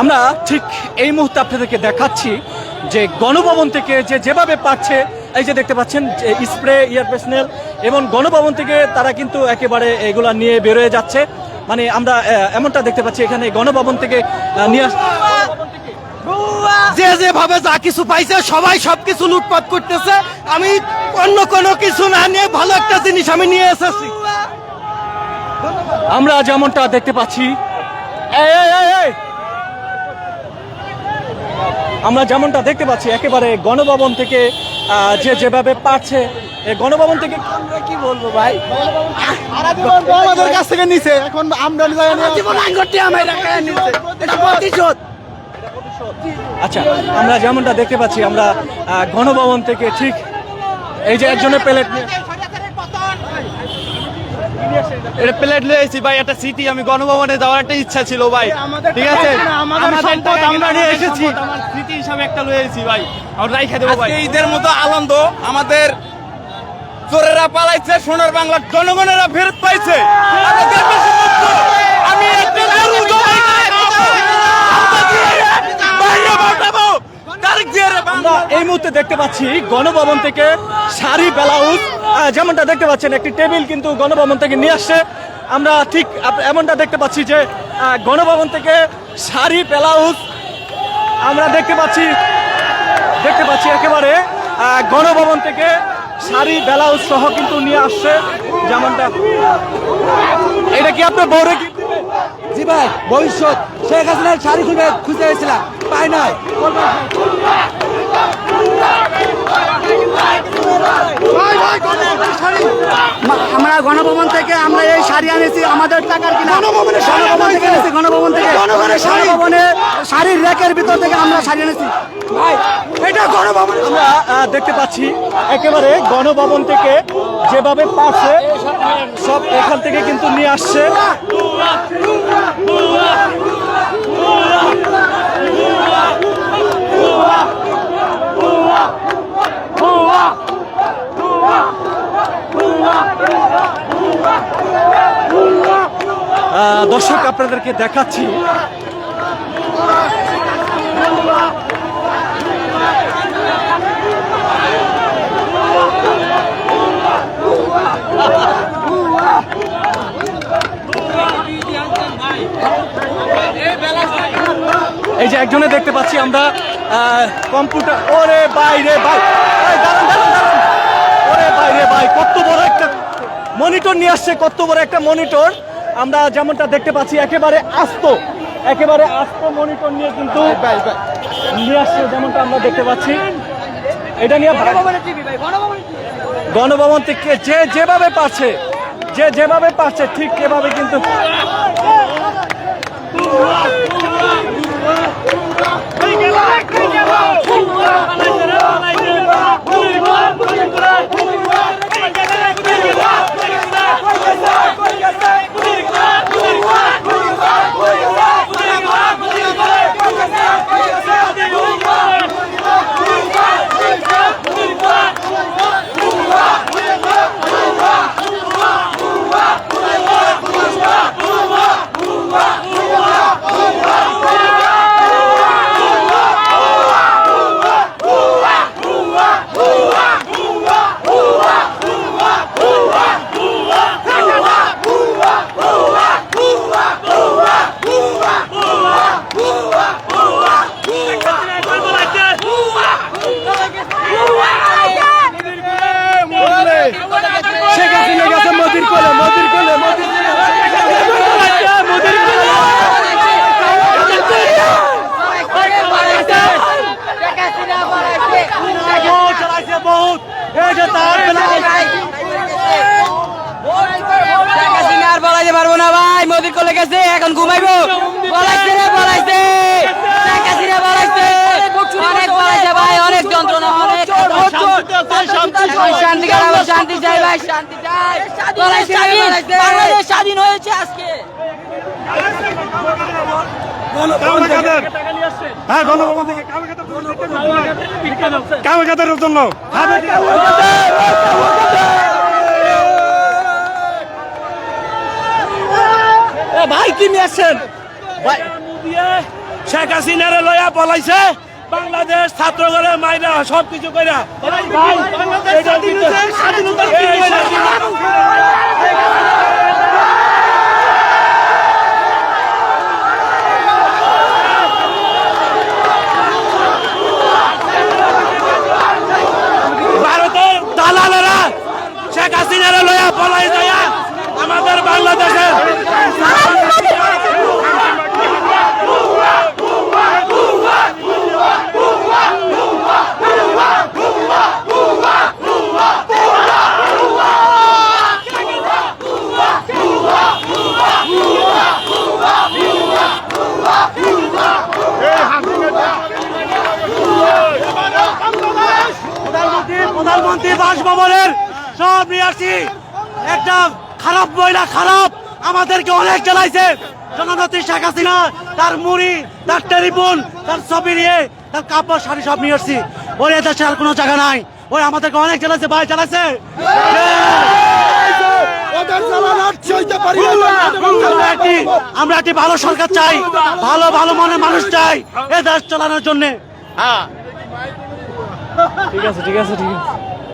আমরা ঠিক এই মুহূর্তে আপনাদেরকে দেখাচ্ছি যে গণভবন থেকে যে যেভাবে পাচ্ছে এই যে দেখতে পাচ্ছেন যে স্প্রে ইয়ার পেসনেল এবং গণভবন থেকে তারা কিন্তু একেবারে এগুলা নিয়ে বেরোয় যাচ্ছে। মানে আমরা এমনটা দেখতে পাচ্ছি এখানে গণভবন থেকে নিয়ে যে যেভাবে যা কিছু পাইছে সবাই সবকিছু লুটপাট করতেছে। আমি অন্য কোনো কিছু না নিয়ে ভালো একটা জিনিস আমি নিয়ে এসেছি। আমরা যেমনটা দেখতে পাচ্ছি এই, এই, এই। আমরা যেমনটা দেখতে পাচ্ছি একেবারে গণভবন থেকে যে যেভাবে পাচ্ছে গণভবন থেকে আমরা কি বলব ভাই? আমাদের কাছ থেকে নিছে এখন আমরা প্রতিশোধ। আচ্ছা আমরা যেমনটা দেখতে পাচ্ছি আমরা গণভবন থেকে ঠিক এই যে একজনের প্লেট এটা প্লেট লয়েছি ভাই একটা সিটি আমি গণভবনে যাওয়ার একটা ইচ্ছা ছিল ভাই। ঠিক আছে? আমাদের সম্পদ আমরা নিয়ে এসেছি। স্মৃতি হিসাবে একটা লয়েছি ভাই। আমরা রাইখা দেবো ভাই। ঈদের মতো আনন্দ আমাদের চোরেরা পালাইছে সোনার বাংলার জনগণেরা ফেরত পাইছে আমাদের দেশে মুক্ত। আমি একটা গরু জবাই করে খাব। বাইরে পাঠাবো। তারিখ দিয়ে রে বাংলা। আমরা এই মুহূর্তে দেখতে পাচ্ছি গণভবন থেকে শাড়ি, ব্লাউজ যেমনটা দেখতে পাচ্ছেন, একটি টেবিল কিন্তু গণভবন থেকে নিয়ে আসছে। আমরা ঠিক এমনটা দেখতে পাচ্ছি যে গণভবন থেকে শাড়ি, ব্লাউজ আমরা দেখতে পাচ্ছি দেখতে পাচ্ছি একেবারে গণভবন থেকে শাড়ি, ব্লাউজ সহ কিন্তু নিয়ে আসছে যেমনটা। এটা কি আপনার বউরে কি? জি ভাই, ভবিষ্যৎ। শেখ হাসিনার শাড়ি খুলবে খুঁজে গেছিলাম পাই নাই। আমরা গণভবন থেকে আমরা এই শাড়ি আনেছি আমাদের টাকার কিনা। গণভবন থেকে এনেছি গণভবন থেকে। গণভবনে শাড়ির রেকের ভিতর থেকে আমরা শাড়ি এনেছি। ভাই এটা গণভবন আমরা আহ, দেখতে পাচ্ছি একেবারে গণভবন থেকে যেভাবে পারছে সব এখান থেকে কিন্তু নিয়ে আসছে। দর্শক, আপনাদেরকে দেখাচ্ছি। এই যে একজনে দেখতে পাচ্ছি আমরা কম্পিউটার, ওরে বাইরে ভাই। ওরে বাইরে ভাই, কত বড় একটা মনিটর নিয়ে আসছে, কত বড় একটা মনিটর। আমরা যেমনটা দেখতে পাচ্ছি একেবারে আস্ত একেবারে আস্ত মনিটর নিয়ে কিন্তু নিয়ে আসছে যেমনটা আমরা দেখতে পাচ্ছি এটা নিয়ে গণভবন থেকে যে যেভাবে পারছে যে যেভাবে পারছে ঠিক এভাবে কিন্তু পারব না ভাই মোদির কোলে গেছে এখন ঘুমাইবো। বলাইছে রে বলাইছে শেখ হাসিনা বলাইছে অনেক বলাইছে ভাই অনেক যন্ত্রণা অনেক শান্তি শান্তি চাই ভাই শান্তি চাই। বলাইছে রে, বলাইছে। বাংলাদেশ স্বাধীন হয়েছে আজকে। হ্যাঁ গণভবন থেকে কামাখাতার জন্য। কি নিয়ে আসছেন? শেখ হাসিনারে লয়া পলাইছে বাংলাদেশ ছাত্রগণে মাইরা সব কিছু কইরা ভারতের দালালেরা শেখ হাসিনারে লয়া পলাই যায়া আমাদের বাংলাদেশে সব নিয়ে আসছি। একটা খারাপ মহিলা খারাপ। আমাদেরকে অনেক জ্বালাইছে। জননেত্রী শেখ হাসিনা তার মুড়ি তার টেলিফোন তার ছবি নিয়ে তার কাপড় শাড়ি সব নিয়ে আসছি। ওর এদেশে আর কোনো জায়গা নাই। ওই আমাদেরকে অনেক জ্বালাইছে। ভাই জ্বালাইছে? আমরা একটি- ভালো সরকার চাই। ভালো ভালো মনের মানুষ চাই। এ দেশ চালানোর জন্য। ঠিক আছে ঠিক আছে ঠিক আছে।